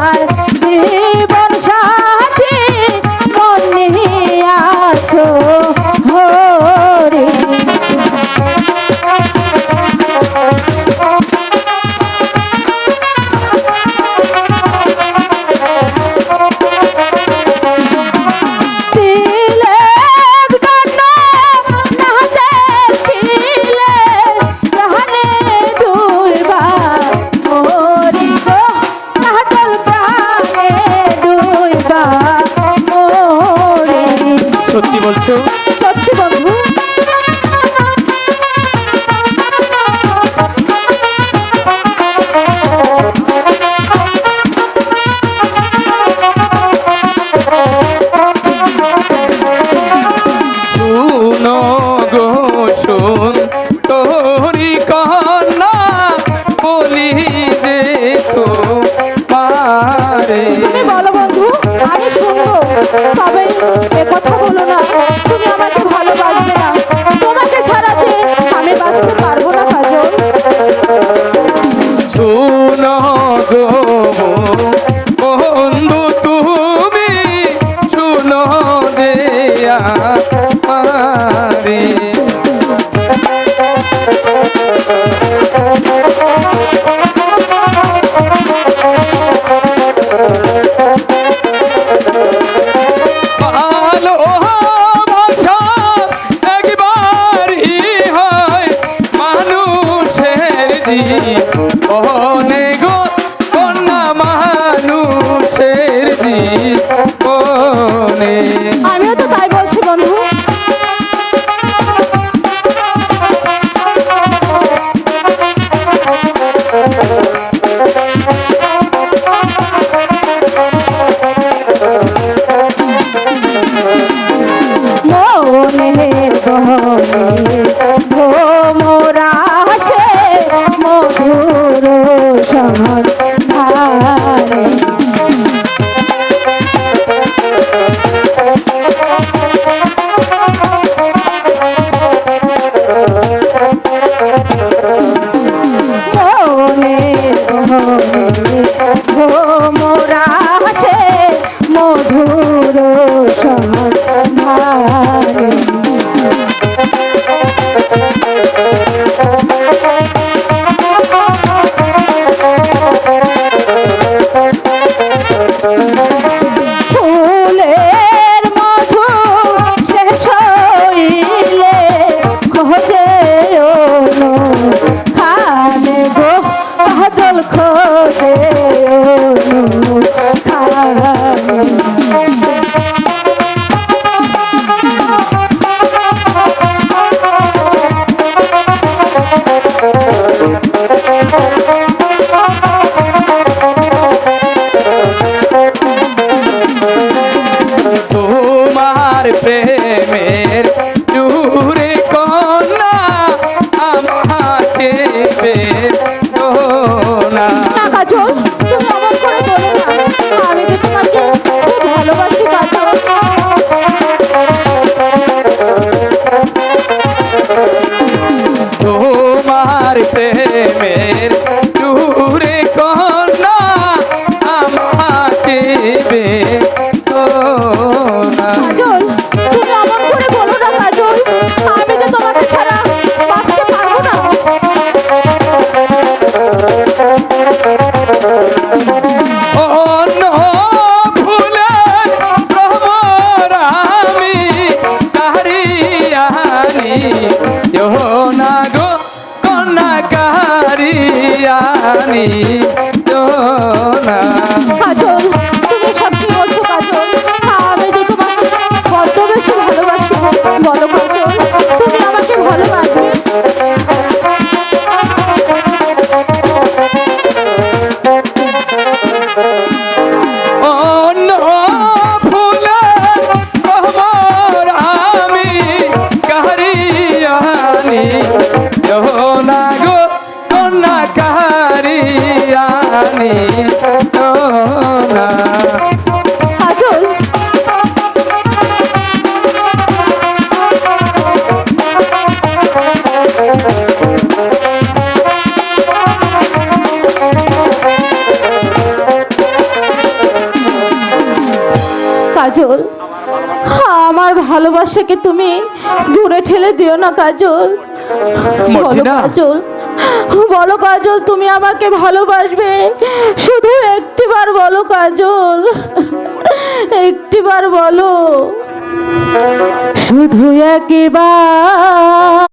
heart. কথা বলো না। তুমি আমাকে ভালোবাসবে না। তোমাকে ছাড়া যে আমি বাঁচতে পারব না কাজল। বন্ধু, তুমি শুনো দেয়া মোহনে গো Oh, 已经很 কাজল আমার ভালোবাসাকে তুমি দূরে ঠেলে দিও না কাজল। কাজল। বলো কাজল তুমি আমাকে ভালোবাসবে। শুধু একটিবার বলো কাজল একটিবার বলো। শুধু একবার